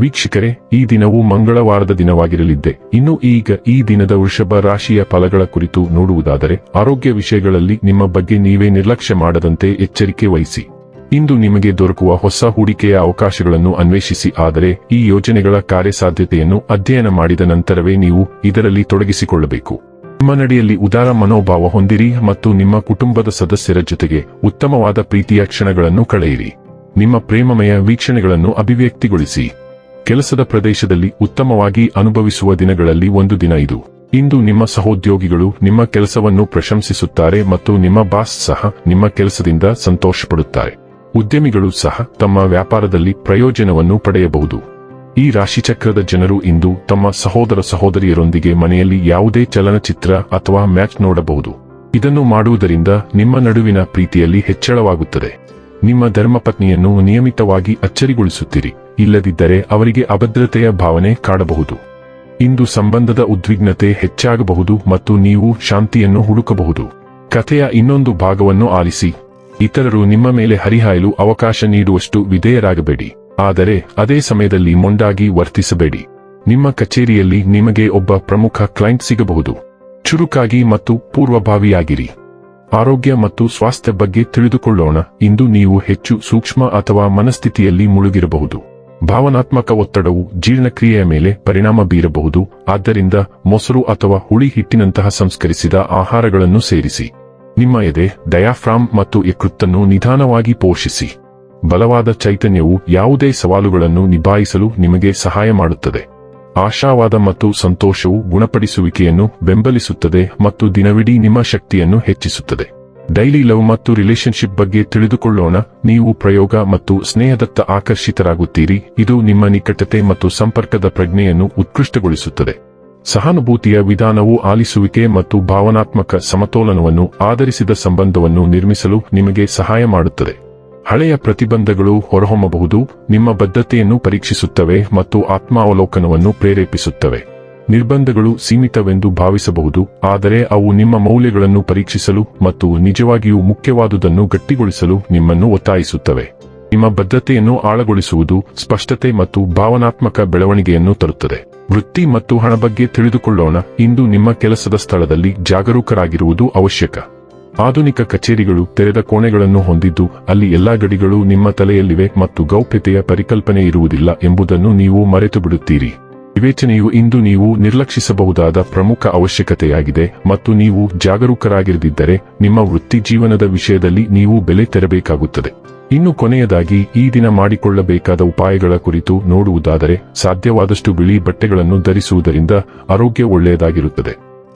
ವೀಕ್ಷಕರೇ, ಈ ದಿನವು ಮಂಗಳವಾರದ ದಿನವಾಗಿರಲಿದ್ದೆ. ಇನ್ನು ಈಗ ಈ ದಿನದ ವೃಷಭ ರಾಶಿಯ ಫಲಗಳ ಕುರಿತು ನೋಡುವುದಾದರೆ, ಆರೋಗ್ಯ ವಿಷಯಗಳಲ್ಲಿ ನಿಮ್ಮ ಬಗ್ಗೆ ನೀವೇ ನಿರ್ಲಕ್ಷ್ಯ ಮಾಡದಂತೆ ಎಚ್ಚರಿಕೆ ವಹಿಸಿ. ಇಂದು ನಿಮಗೆ ದೊರಕುವ ಹೊಸ ಹೂಡಿಕೆಯ ಅವಕಾಶಗಳನ್ನು ಅನ್ವೇಷಿಸಿ, ಆದರೆ ಈ ಯೋಜನೆಗಳ ಕಾರ್ಯಸಾಧ್ಯತೆಯನ್ನು ಅಧ್ಯಯನ ಮಾಡಿದ ನಂತರವೇ ನೀವು ಇದರಲ್ಲಿ ತೊಡಗಿಸಿಕೊಳ್ಳಬೇಕು. ನಿಮ್ಮ ನಡೆಯಲ್ಲಿ ಉದಾರ ಮನೋಭಾವ ಹೊಂದಿರಿ ಮತ್ತು ನಿಮ್ಮ ಕುಟುಂಬದ ಸದಸ್ಯರ ಜೊತೆಗೆ ಉತ್ತಮವಾದ ಪ್ರೀತಿಯ ಕ್ಷಣಗಳನ್ನು ಕಳೆಯಿರಿ. ನಿಮ್ಮ ಪ್ರೇಮಮಯ ವೀಕ್ಷಣೆಗಳನ್ನು ಅಭಿವ್ಯಕ್ತಿಗೊಳಿಸಿ. ಕೆಲಸದ ಪ್ರದೇಶದಲ್ಲಿ ಉತ್ತಮವಾಗಿ ಅನುಭವಿಸುವ ದಿನಗಳಲ್ಲಿ ಒಂದು ದಿನ ಇದು. ಇಂದು ನಿಮ್ಮ ಸಹೋದ್ಯೋಗಿಗಳು ನಿಮ್ಮ ಕೆಲಸವನ್ನು ಪ್ರಶಂಸಿಸುತ್ತಾರೆ ಮತ್ತು ನಿಮ್ಮ ಬಾಸ್ ಸಹ ನಿಮ್ಮ ಕೆಲಸದಿಂದ ಸಂತೋಷಪಡುತ್ತಾರೆ. ಉದ್ಯಮಿಗಳು ಸಹ ತಮ್ಮ ವ್ಯಾಪಾರದಲ್ಲಿ ಪ್ರಯೋಜನವನ್ನು ಪಡೆಯಬಹುದು. ಈ ರಾಶಿಚಕ್ರದ ಜನರು ಇಂದು ತಮ್ಮ ಸಹೋದರ ಸಹೋದರಿಯರೊಂದಿಗೆ ಮನೆಯಲ್ಲಿ ಯಾವುದೇ ಚಲನಚಿತ್ರ ಅಥವಾ ಮ್ಯಾಚ್ ನೋಡಬಹುದು. ಇದನ್ನು ಮಾಡುವುದರಿಂದ ನಿಮ್ಮ ನಡುವಿನ ಪ್ರೀತಿಯಲ್ಲಿ ಹೆಚ್ಚಳವಾಗುತ್ತದೆ. ನಿಮ್ಮ ಧರ್ಮಪತ್ನಿಯನ್ನು ನಿಯಮಿತವಾಗಿ ಅಚ್ಚರಿಗೊಳಿಸುತ್ತೀರಿ, ಇಲ್ಲದಿದ್ದರೆ ಅವರಿಗೆ ಅಭದ್ರತೆಯ ಭಾವನೆ ಕಾಡಬಹುದು. ಇಂದು ಸಂಬಂಧದ ಉದ್ವಿಗ್ನತೆ ಹೆಚ್ಚಾಗಬಹುದು ಮತ್ತು ನೀವು ಶಾಂತಿಯನ್ನು ಹುಡುಕಬಹುದು. ಕಥೆಯ ಇನ್ನೊಂದು ಭಾಗವನ್ನು ಆಲಿಸಿ, ಇತರರು ನಿಮ್ಮ ಮೇಲೆ ಹರಿಹಾಯಲು ಅವಕಾಶ ನೀಡುವಷ್ಟು ವಿಧೇಯರಾಗಬೇಡಿ, ಆದರೆ ಅದೇ ಸಮಯದಲ್ಲಿ ಮೊಂಡಾಗಿ ವರ್ತಿಸಬೇಡಿ. ನಿಮ್ಮ ಕಚೇರಿಯಲ್ಲಿ ನಿಮಗೆ ಒಬ್ಬ ಪ್ರಮುಖ ಕ್ಲೈಂಟ್ ಸಿಗಬಹುದು. ಚುರುಕಾಗಿ ಮತ್ತು ಪೂರ್ವಭಾವಿಯಾಗಿರಿ. ಆರೋಗ್ಯ ಮತ್ತು ಸ್ವಾಸ್ಥ್ಯ ಬಗ್ಗೆ ತಿಳಿದುಕೊಳ್ಳೋಣ. ಇಂದು ನೀವು ಹೆಚ್ಚು ಸೂಕ್ಷ್ಮ ಅಥವಾ ಮನಸ್ಥಿತಿಯಲ್ಲಿ ಮುಳುಗಿರಬಹುದು. ಭಾವನಾತ್ಮಕ ಒತ್ತಡವು ಜೀರ್ಣಕ್ರಿಯೆಯ ಮೇಲೆ ಪರಿಣಾಮ ಬೀರಬಹುದು. ಆದ್ದರಿಂದ ಮೊಸರು ಅಥವಾ ಹುಳಿ ಹಿಟ್ಟಿನಂತಹ ಸಂಸ್ಕರಿಸಿದ ಆಹಾರಗಳನ್ನು ಸೇರಿಸಿ. ನಿಮ್ಮ ಎದೆ, ಡಯಾಫ್ರಾಮ್ ಮತ್ತು ಯಕೃತ್ತನ್ನು ನಿಧಾನವಾಗಿ ಪೋಷಿಸಿ. ಬಲವಾದ ಚೈತನ್ಯವು ಯಾವುದೇ ಸವಾಲುಗಳನ್ನು ನಿಭಾಯಿಸಲು ನಿಮಗೆ ಸಹಾಯ ಮಾಡುತ್ತದೆ. ಆಶಾವಾದ ಮತ್ತು ಸಂತೋಷವು ಗುಣಪಡಿಸುವಿಕೆಯನ್ನು ಬೆಂಬಲಿಸುತ್ತದೆ ಮತ್ತು ದಿನವಿಡೀ ನಿಮ್ಮ ಶಕ್ತಿಯನ್ನು ಹೆಚ್ಚಿಸುತ್ತದೆ. ಡೈಲಿ ಲವ್ ಮತ್ತು ರಿಲೇಶನ್ಶಿಪ್ ಬಗ್ಗೆ ತಿಳಿದುಕೊಳ್ಳೋಣ. ನೀವು ಪ್ರಯೋಗ ಮತ್ತು ಸ್ನೇಹದತ್ತ ಆಕರ್ಷಿತರಾಗುತ್ತೀರಿ. ಇದು ನಿಮ್ಮ ನಿಕಟತೆ ಮತ್ತು ಸಂಪರ್ಕದ ಪ್ರಜ್ಞೆಯನ್ನು ಉತ್ಕೃಷ್ಟಗೊಳಿಸುತ್ತದೆ. ಸಹಾನುಭೂತಿಯ ವಿಧಾನವು ಆಲಿಸುವಿಕೆ ಮತ್ತು ಭಾವನಾತ್ಮಕ ಸಮತೋಲನವನ್ನು ಆಧರಿಸಿದ ಸಂಬಂಧವನ್ನು ನಿರ್ಮಿಸಲು ನಿಮಗೆ ಸಹಾಯ ಮಾಡುತ್ತದೆ. ಹಳೆಯ ಪ್ರತಿಬಂಧಗಳು ಹೊರಹೊಮ್ಮಬಹುದು, ನಿಮ್ಮ ಬದ್ಧತೆಯನ್ನು ಪರೀಕ್ಷಿಸುತ್ತವೆ ಮತ್ತು ಆತ್ಮಾವಲೋಕನವನ್ನು ಪ್ರೇರೇಪಿಸುತ್ತವೆ. ನಿರ್ಬಂಧಗಳು ಸೀಮಿತವೆಂದು ಭಾವಿಸಬಹುದು, ಆದರೆ ಅವು ನಿಮ್ಮ ಮೌಲ್ಯಗಳನ್ನು ಪರೀಕ್ಷಿಸಲು ಮತ್ತು ನಿಜವಾಗಿಯೂ ಮುಖ್ಯವಾದುದನ್ನು ಗಟ್ಟಿಗೊಳಿಸಲು ನಿಮ್ಮನ್ನು ಒತ್ತಾಯಿಸುತ್ತವೆ. ನಿಮ್ಮ ಬದ್ಧತೆಯನ್ನು ಆಳಗೊಳಿಸುವುದು ಸ್ಪಷ್ಟತೆ ಮತ್ತು ಭಾವನಾತ್ಮಕ ಬೆಳವಣಿಗೆಯನ್ನು ತರುತ್ತದೆ. ವೃತ್ತಿ ಮತ್ತು ಹಣ ಬಗ್ಗೆ ತಿಳಿದುಕೊಳ್ಳೋಣ, ಇಂದು ನಿಮ್ಮ ಕೆಲಸದ ಸ್ಥಳದಲ್ಲಿ ಜಾಗರೂಕರಾಗಿರುವುದು ಅವಶ್ಯಕ. ಆಧುನಿಕ ಕಚೇರಿಗಳು ತೆರೆದ ಕೋಣೆಗಳನ್ನು ಹೊಂದಿದ್ದು, ಅಲ್ಲಿ ಎಲ್ಲಾ ಗಡಿಗಳು ನಿಮ್ಮ ತಲೆಯಲ್ಲಿವೆ ಮತ್ತು ಗೌಪ್ಯತೆಯ ಪರಿಕಲ್ಪನೆ ಇರುವುದಿಲ್ಲ ಎಂಬುದನ್ನು ನೀವು ಮರೆತು ಬಿಡುತ್ತೀರಿ ವಿವೇಚನೆಯು ಇಂದು ನೀವು ನಿರ್ಲಕ್ಷಿಸಬಹುದಾದ ಪ್ರಮುಖ ಅವಶ್ಯಕತೆಯಾಗಿದೆ ಮತ್ತು ನೀವು ಜಾಗರೂಕರಾಗಿರದಿದ್ದರೆ, ನಿಮ್ಮ ವೃತ್ತಿ ಜೀವನದ ವಿಷಯದಲ್ಲಿ ನೀವು ಬೆಲೆ ತೆರಬೇಕಾಗುತ್ತದೆ. ಇನ್ನು ಕೊನೆಯದಾಗಿ, ಈ ದಿನ ಮಾಡಿಕೊಳ್ಳಬೇಕಾದ ಉಪಾಯಗಳ ಕುರಿತು ನೋಡುವುದಾದರೆ, ಸಾಧ್ಯವಾದಷ್ಟು ಬಿಳಿ ಬಟ್ಟೆಗಳನ್ನು ಧರಿಸುವುದರಿಂದ ಆರೋಗ್ಯ ಒಳ್ಳೆಯದಾಗಿರುತ್ತದೆ.